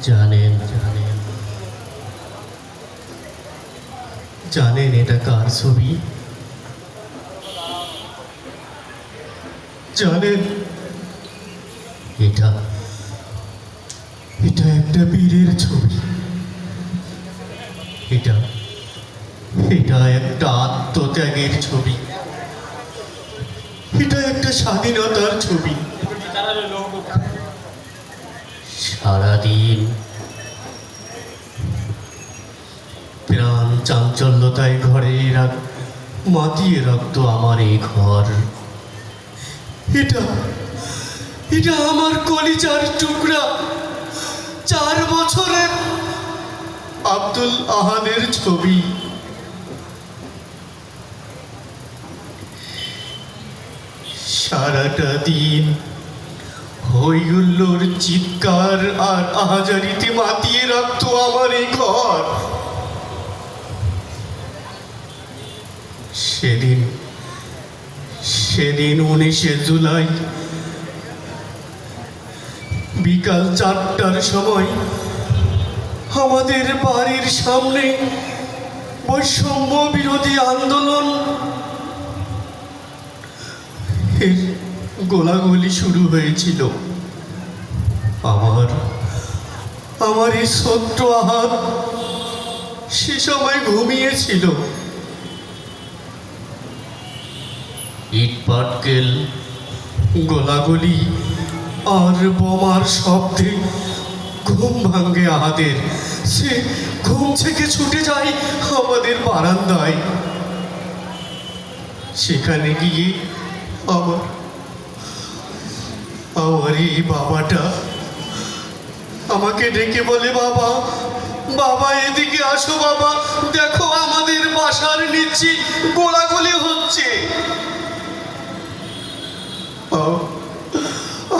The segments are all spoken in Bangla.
জানেন জানেন। জানেন এটা কার ছবি? জানেন এটা এটা একটা বীরের ছবি। এটা এটা একটা আত্মত্যাগের ছবি। এটা একটা স্বাধীনতার ছবি। সারাদিন। প্রাণ চাঞ্চল্যতায় ঘরে রাখ, মাতিয়ে রাখতো আমার এই ঘর। এটা এটা আমার কলিজার টুকরা। চার বছরের আব্দুল আহাদের ছবি। সারাটা দিন হইহুল্লোর চিৎকার আর আহাজারিতে মাতিয়ে রাখতো আমার এই ঘর। সেদিন সেদিন উনিশে জুলাই, বিকাল চারটার সময় আমাদের বাড়ির সামনে বৈষম্য বিরোধী আন্দোলন গোলাগুলি শুরু হয়েছিল। আমার এই ছোট্ট আহার। সে সময় ঘুমিয়েছিল। ইট পাটকেল, গোলাগুলি আর বোমার শব্দে ঘুম ভাঙ্গে আহাদের। সে ঘুম থেকে ছুটে যায় আমাদের বারান্দায়। সেখানে গিয়ে আমার আমার এই বাবাটা আমাকে ডেকে বলে, বাবা বাবা, এদিকে আসো, বাবা। দেখো, আমাদের বাসার নিচে গোলাগুলি হচ্ছে।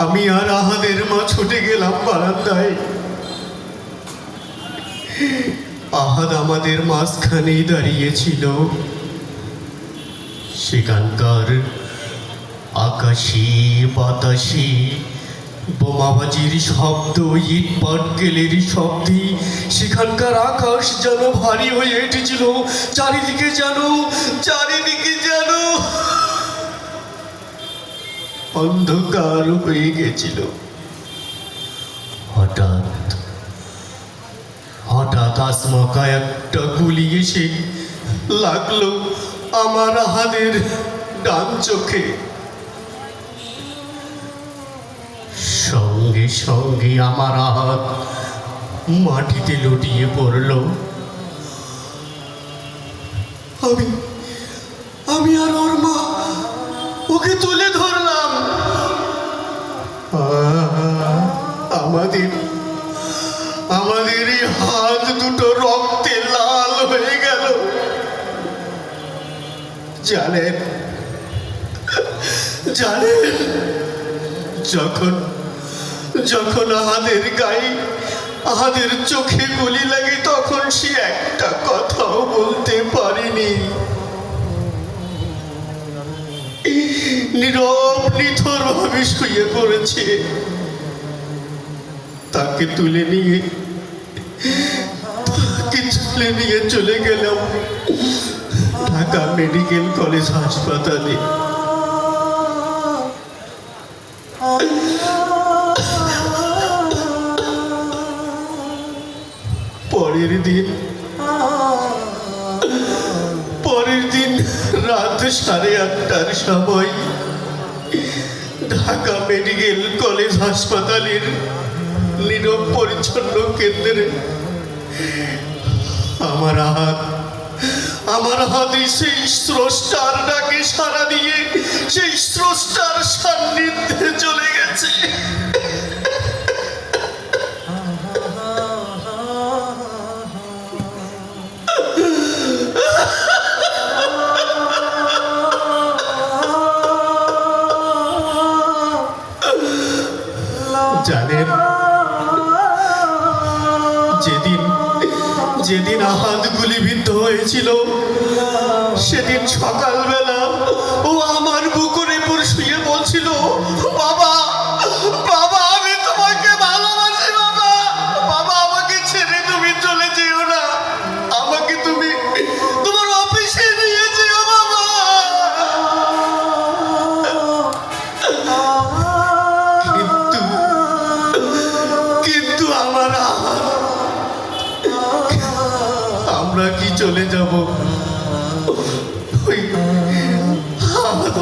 আমি আর আহাদের মা ছুটে গেলাম বারান্দায়। আহাদ আমাদের মাঝখানেই দাঁড়িয়েছিল সেখানকার আকাশে বাতাসে বোমাবাজির শব্দ, ইট পাটকেলের শব্দে, সেখানকার আকাশ যেন ভারী হয়ে উঠেছিল, চারিদিকে যেন চারিদিকে যেন অন্ধকার হয়ে গেছিল। হঠাৎ হঠাৎ আসমকা একটা গুলি এসে লাগল আমার হাতের ডান চোখে। সঙ্গে সঙ্গে আমার হাত মাটিতে লুটিয়ে পড়ল। আমি আমি আর ওর মা ওকে তুলে ধরলাম। আমাদের আমাদের এই হাত দুটো রক্তে লাল হয়ে গেল। জানেন জানেন, যখন যখন আহাদের গায়ে আহাদের চোখে গুলি লাগে, তখন সে একটা কথাও বলতে পারেনি। নীরব নিথর ভাবে শুয়ে পড়েছে। তাকে তুলে নিয়ে, তাকে তুলে নিয়ে চলে গেলাম ঢাকা মেডিকেল কলেজ হাসপাতালে। দিন পরের দিন রাত সাড়ে আটটার সময় ঢাকা মেডিকেল কলেজ হাসপাতালের নীরব পরিচ্ছন্ন কেন্দ্রে আমার হাত, আমার হাতে সেই স্রষ্টার ডাকে সারা দিয়ে, সেই স্রষ্টার সান্নিধ্যে চলে গেছে। যেদিন আহাত গুলিবিদ্ধ হয়েছিল, সেদিন সকালবেলা ও আমার বুকুর পর শুয়ে বলছিল, বাবা তুমি চলে যেও না। আমাকে তুমি তোমার অফিসে নিয়ে যেও, বাবা। কিন্তু আমার যাব চলে যাব?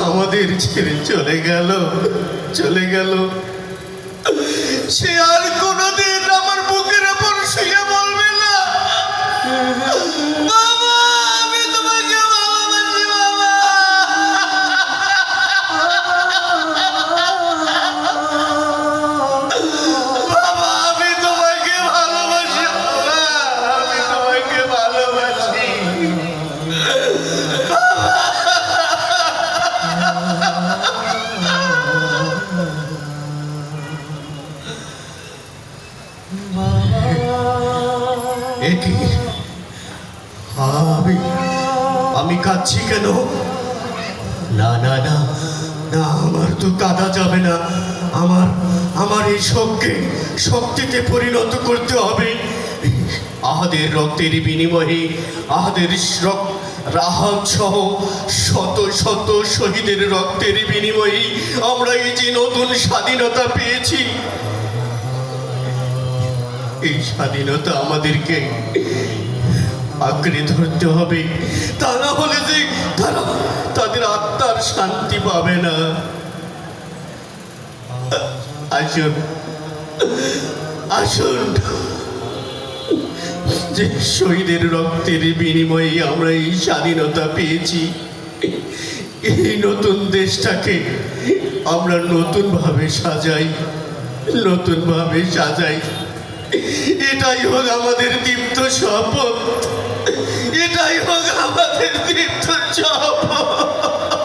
আমাদের ছেড়ে চলে গেল চলে গেল। সে আর একি আমি আমি কাঁদছি কেন? না না না না, আমার তো কাঁদা যাবে না। আমার আমার এই শোককে, শক্তিতে পরিণত করতে হবে। আহাদের রক্তের বিনিময়ে, আহাদের রাহাত সহ শত শত শহীদের রক্তের বিনিময়ে আমরা এই যে নতুন স্বাধীনতা পেয়েছি এই স্বাধীনতা আমাদেরকে আঁকড়ে ধরতে হবে। তা না হলে যে তারা তাদের আত্মার শান্তি পাবে না। আসুন আসুন। যে শহীদের রক্তের বিনিময়ে আমরা এই স্বাধীনতা পেয়েছি, এই নতুন দেশটাকে আমরা নতুনভাবে সাজাই নতুনভাবে সাজাই। এটাই হোক আমাদের দীপ্ত শপথ। এটাই হোক আমাদের দীপ্ত শপথ।